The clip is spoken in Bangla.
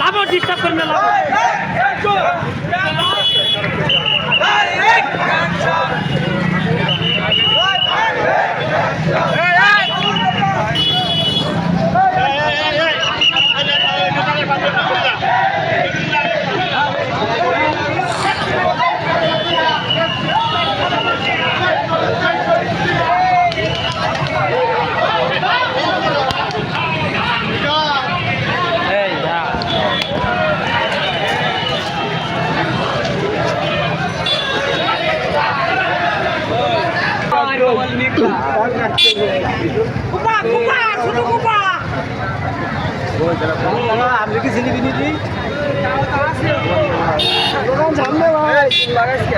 লাভ ডিস্টার্ব করবে লাভ আমি কি জিনিস নিবি লাগাইছে